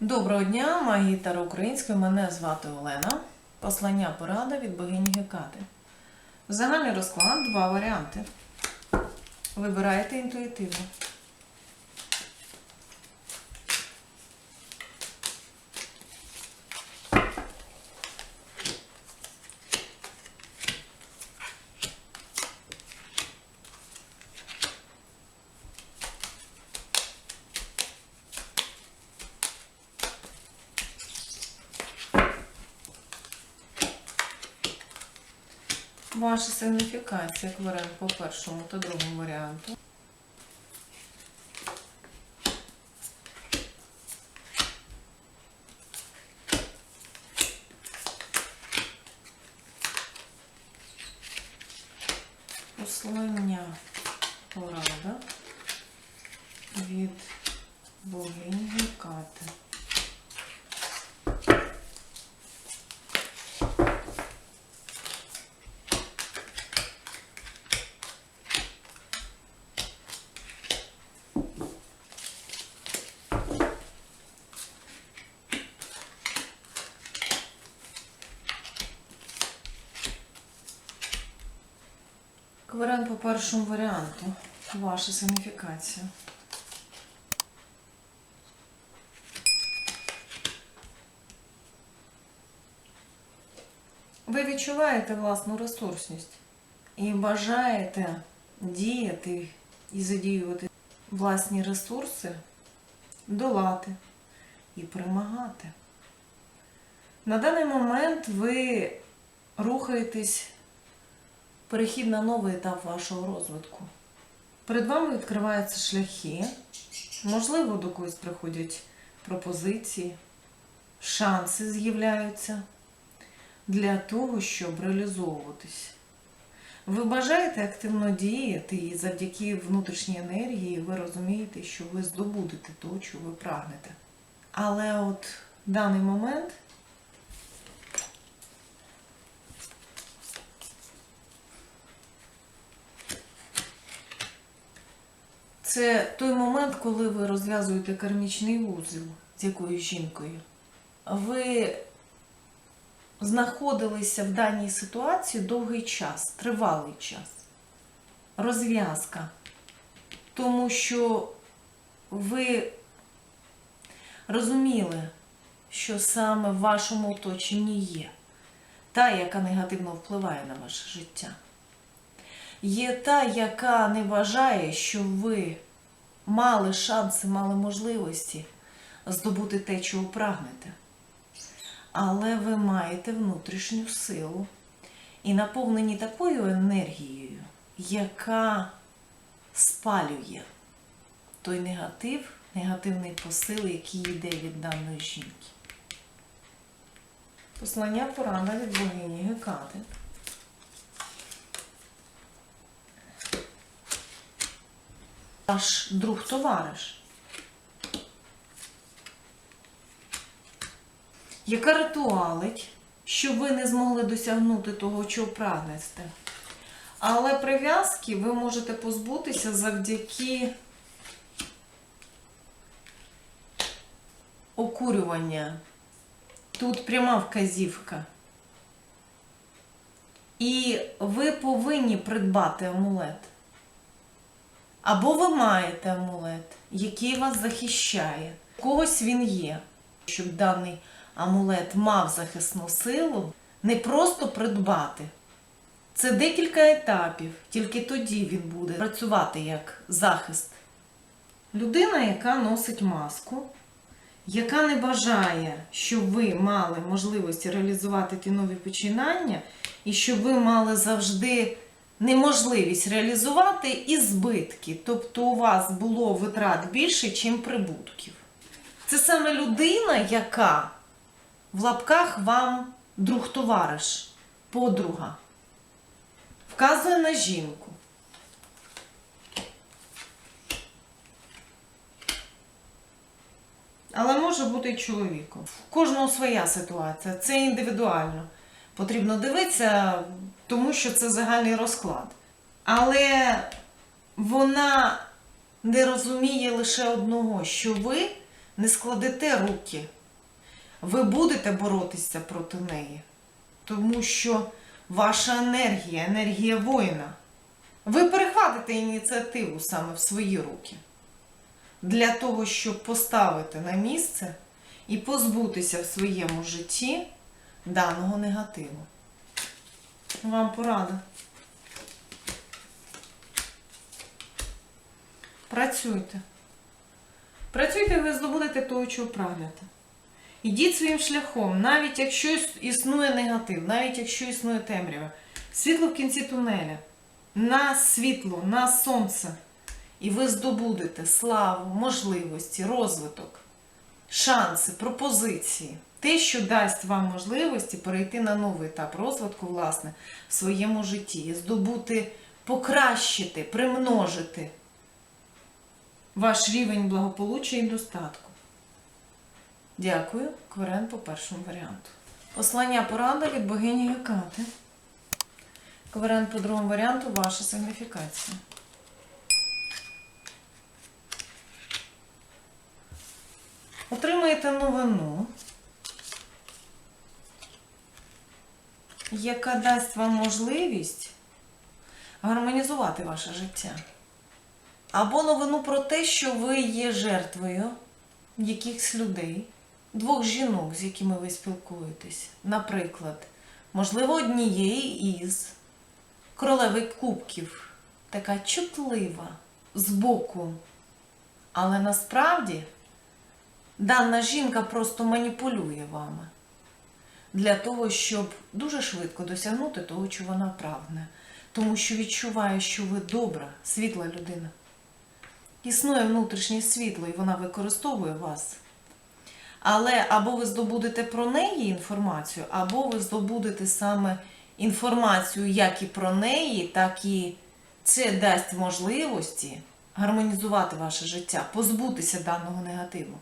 Доброго дня, магії Таро Української. Мене звати Олена. Послання порада від богині Гекати. Загальний розклад два варіанти. Вибирайте інтуїтивно. Ваша сигніфікація кварен по першому та другому варіанту. Послання порада від богині Гекати. Кварен по першому варіанту. Ваша сигніфікація. Ви відчуваєте власну ресурсність і бажаєте діяти і задіювати власні ресурси, долати і перемагати. На даний момент ви рухаєтесь перехід на новий етап вашого розвитку. Перед вами відкриваються шляхи, можливо, до когось приходять пропозиції, шанси з'являються для того, щоб реалізовуватись. Ви бажаєте активно діяти, і завдяки внутрішній енергії ви розумієте, що ви здобудете то, що ви прагнете. Але от в даний момент Це той момент, коли ви розв'язуєте кармічний вузол з якоюсь жінкою. Ви знаходилися в даній ситуації довгий час, тривалий час. Розв'язка. Тому що ви розуміли, що саме в вашому оточенні є та, яка негативно впливає на ваше життя є та, яка не вважає, що ви мали шанси, мали можливості здобути те, чого прагнете. Але ви маєте внутрішню силу і наповнені такою енергією, яка спалює той негатив, негативний посил, який йде від даної жінки. Послання порада від богині Гекати. Ваш друг товариш. Яка ритуалить, що ви не змогли досягнути того, чого прагнете. Але прив'язки ви можете позбутися завдяки окурювання. Тут пряма вказівка. І ви повинні придбати амулет. Або ви маєте амулет, який вас захищає. У когось він є. Щоб даний амулет мав захисну силу, не просто придбати. Це декілька етапів, тільки тоді він буде працювати як захист. Людина, яка носить маску, яка не бажає, щоб ви мали можливості реалізувати ті нові починання, і щоб ви мали завжди неможливість реалізувати і збитки. Тобто у вас було витрат більше, ніж прибутків. Це саме людина, яка в лапках вам друг-товариш, подруга, вказує на жінку. Але може бути чоловіком. У кожного своя ситуація, це індивідуально. Потрібно дивитися, тому що це загальний розклад. Але вона не розуміє лише одного, що ви не складете руки. Ви будете боротися проти неї, тому що ваша енергія, енергія воїна. Ви перехватите ініціативу саме в свої руки для того, щоб поставити на місце і позбутися в своєму житті даного негативу. Вам порада. Працюйте. Працюйте, ви здобудете того, чого прагнете. Ідіть своїм шляхом, навіть якщо існує негатив, навіть якщо існує темрява. Світло в кінці тунеля. На світло, на сонце. І ви здобудете славу, можливості, розвиток, шанси, пропозиції. Те, що дасть вам можливості перейти на новий етап розвитку, власне, в своєму житті, здобути, покращити, примножити ваш рівень благополуччя і достатку. Дякую. Кверен по першому варіанту. Послання порада від богині Гекати. Кверен по другому варіанту ваша сигніфікація. Отримаєте новину, яка дасть вам можливість гармонізувати ваше життя. Або новину про те, що ви є жертвою якихось людей, двох жінок, з якими ви спілкуєтесь. Наприклад, можливо, однієї із королеви кубків, така чутлива збоку. Але насправді дана жінка просто маніпулює вами для того, щоб дуже швидко досягнути того, чого вона прагне. Тому що відчуває, що ви добра, світла людина. Існує внутрішнє світло, і вона використовує вас. Але або ви здобудете про неї інформацію, або ви здобудете саме інформацію як і про неї, так і це дасть можливості гармонізувати ваше життя, позбутися даного негативу.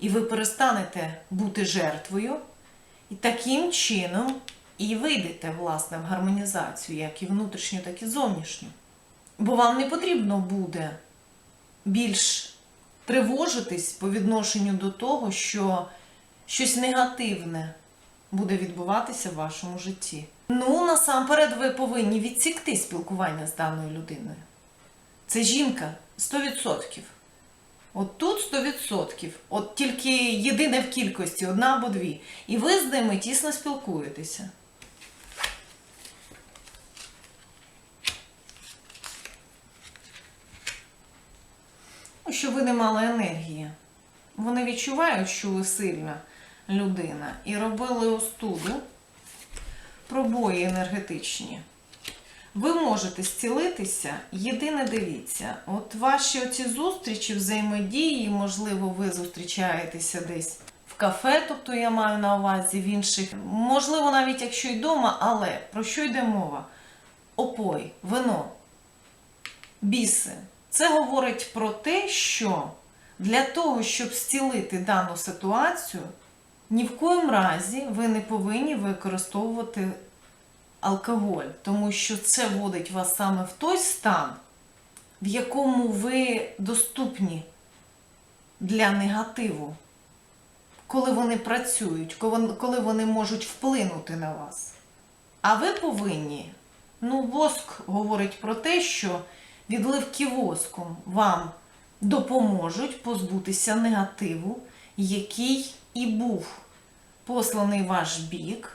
І ви перестанете бути жертвою, і таким чином і вийдете, власне, в гармонізацію, як і внутрішню, так і зовнішню. Бо вам не потрібно буде більш тривожитись по відношенню до того, що щось негативне буде відбуватися в вашому житті. Ну, насамперед, ви повинні відсікти спілкування з даною людиною. Це жінка 100%. От тут 100%. От тільки єдине в кількості, одна або дві. І ви з ними тісно спілкуєтеся. Ну, що ви не мали енергії. Вони відчувають, що ви сильна людина. І робили остуду, пробої енергетичні. Ви можете зцілитися, єдине дивіться, от ваші оці зустрічі, взаємодії, можливо, ви зустрічаєтеся десь в кафе, тобто я маю на увазі в інших, можливо, навіть якщо й вдома, але про що йде мова? Опой, вино, біси. Це говорить про те, що для того, щоб зцілити дану ситуацію, ні в коїм разі ви не повинні використовувати алкоголь, тому що це вводить вас саме в той стан, в якому ви доступні для негативу, коли вони працюють, коли вони можуть вплинути на вас. А ви повинні, ну, воск говорить про те, що відливки воском вам допоможуть позбутися негативу, який і був посланий ваш бік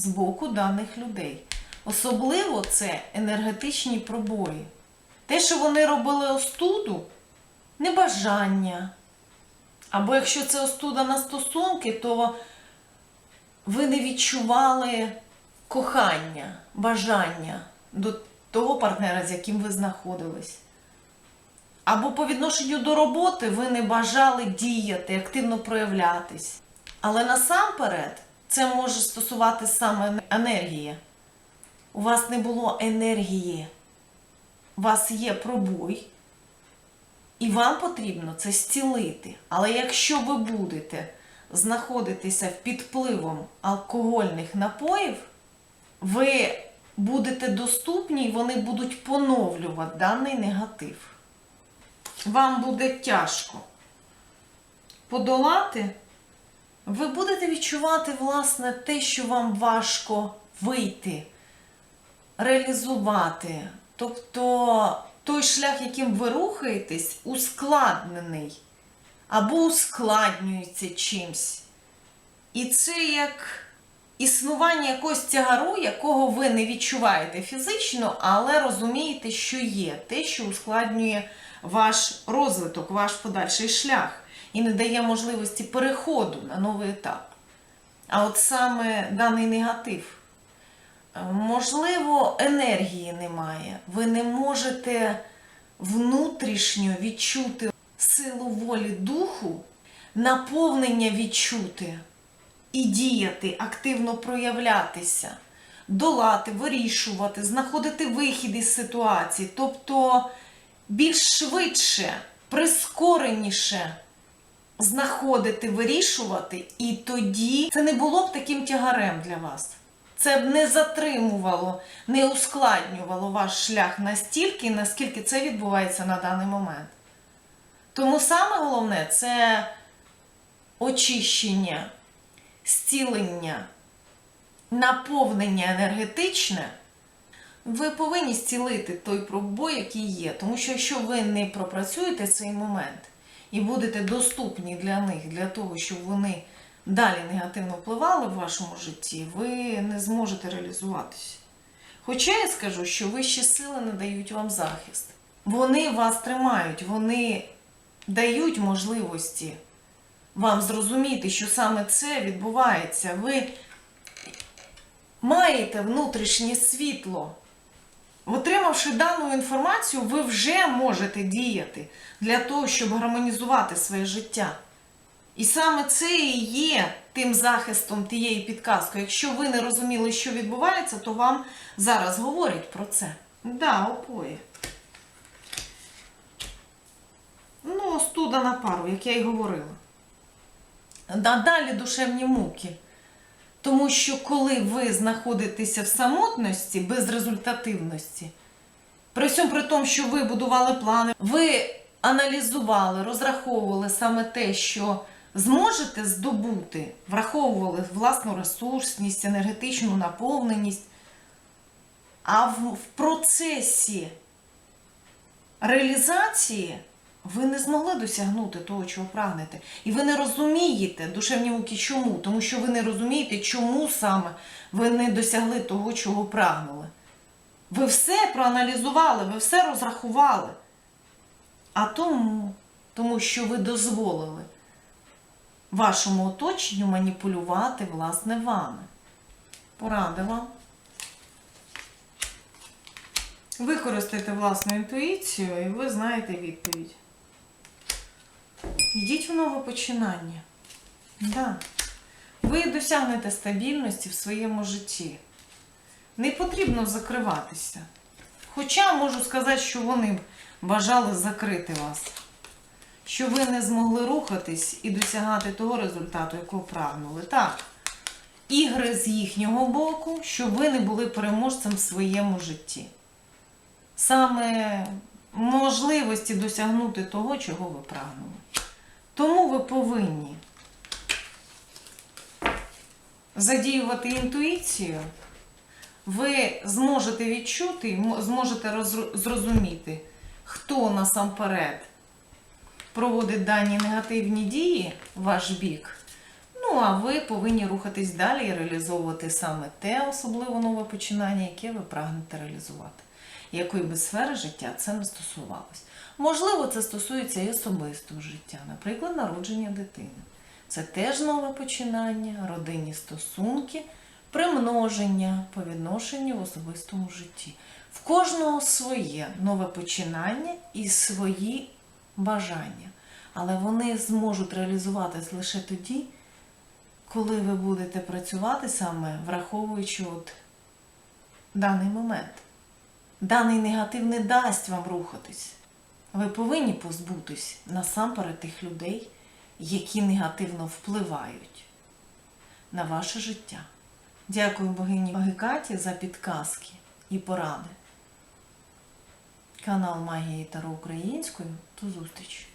з боку даних людей. Особливо це енергетичні пробої. Те, що вони робили остуду, небажання. Або якщо це остуда на стосунки, то ви не відчували кохання, бажання до того партнера, з яким ви знаходились. Або по відношенню до роботи ви не бажали діяти, активно проявлятись. Але насамперед це може стосувати саме енергії. У вас не було енергії, у вас є пробой, і вам потрібно це зцілити. Але якщо ви будете знаходитися під впливом алкогольних напоїв, ви будете доступні і вони будуть поновлювати даний негатив. Вам буде тяжко подолати, ви будете відчувати, власне, те, що вам важко вийти, реалізувати. Тобто той шлях, яким ви рухаєтесь, ускладнений або ускладнюється чимсь. І це як існування якогось тягару, якого ви не відчуваєте фізично, але розумієте, що є те, що ускладнює ваш розвиток, ваш подальший шлях і не дає можливості переходу на новий етап. А от саме даний негатив. Е, Можливо, енергії немає. Ви не можете внутрішньо відчути силу волі духу, наповнення відчути і діяти, активно проявлятися, долати, вирішувати, знаходити вихід із ситуації, тобто більш швидше, прискореніше знаходити, вирішувати, і тоді це не було б таким тягарем для вас. Це б не затримувало, не ускладнювало ваш шлях настільки, наскільки це відбувається на даний момент. Тому саме головне це очищення, зцілення, наповнення енергетичне. Ви повинні зцілити той пробой, який є. Тому що якщо ви не пропрацюєте цей момент і будете доступні для них, для того, щоб вони далі негативно впливали в вашому житті, ви не зможете реалізуватися. Хоча я скажу, що вищі сили надають вам захист. Вони вас тримають, вони дають можливості вам зрозуміти, що саме це відбувається. Ви маєте внутрішнє світло. Отримавши дану інформацію, ви вже можете діяти для того, щоб гармонізувати своє життя. І саме це і є тим захистом тієї підказкою. Якщо ви не розуміли, що відбувається, то вам зараз говорять про це. Да, опоє. Ну, остуда на пару, як я й говорила. Да, далі душевні муки. Тому що коли ви знаходитеся в самотності, безрезультативності, при всьому при тому, що ви будували плани, ви аналізували, розраховували саме те, що зможете здобути, враховували власну ресурсність, енергетичну наповненість, а в, в процесі реалізації ви не змогли досягнути того, чого прагнете. І ви не розумієте душевні муки чому? Тому що ви не розумієте, чому саме ви не досягли того, чого прагнули. Ви все проаналізували, ви все розрахували. А тому, тому що ви дозволили вашому оточенню маніпулювати, власне, вами. Поради вам. Використайте власну інтуїцію і ви знаєте відповідь. Йдіть в нове починання. Да. Ви досягнете стабільності в своєму житті. Не потрібно закриватися. Хоча можу сказати, що вони бажали закрити вас, що ви не змогли рухатись і досягати того результату, якого прагнули. Так, ігри з їхнього боку, щоб ви не були переможцем в своєму житті. Саме можливості досягнути того, чого ви прагнули. Тому ви повинні задіювати інтуїцію, ви зможете відчути, зможете зрозуміти, хто насамперед проводить дані негативні дії в ваш бік. Ну, а ви повинні рухатись далі і реалізовувати саме те особливо нове починання, яке ви прагнете реалізувати. Якої би сфери життя це не стосувалось. Можливо, це стосується і особистого життя, наприклад, народження дитини. Це теж нове починання, родинні стосунки, примноження по відношенню в особистому житті. В кожного своє нове починання і свої бажання. Але вони зможуть реалізуватись лише тоді, коли ви будете працювати саме враховуючи от даний момент. Даний негатив не дасть вам рухатись. Ви повинні позбутись насамперед тих людей, які негативно впливають на ваше життя. Дякую богині Гекаті за підказки і поради. Канал Магії Таро Українською. До зустрічі!